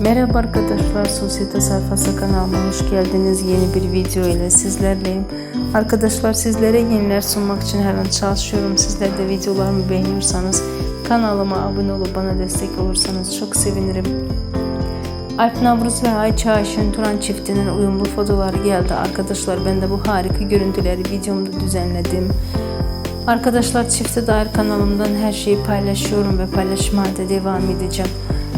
Merhaba arkadaşlar, Sosyete Sayfası kanalıma hoş geldiniz. Yeni bir video ile sizlerleyim. Arkadaşlar sizlere yeniler sunmak için her an çalışıyorum. Sizler de videolarımı beğeniyorsanız kanalıma abone olup bana destek olursanız çok sevinirim. Alp Navruz ve Ayça Ayşen Turan çiftinin uyumlu fotoğrafları geldi. Arkadaşlar ben de bu harika görüntüleri videomda düzenledim. Arkadaşlar çifte dair kanalımdan her şeyi paylaşıyorum ve paylaşmaya da devam edeceğim.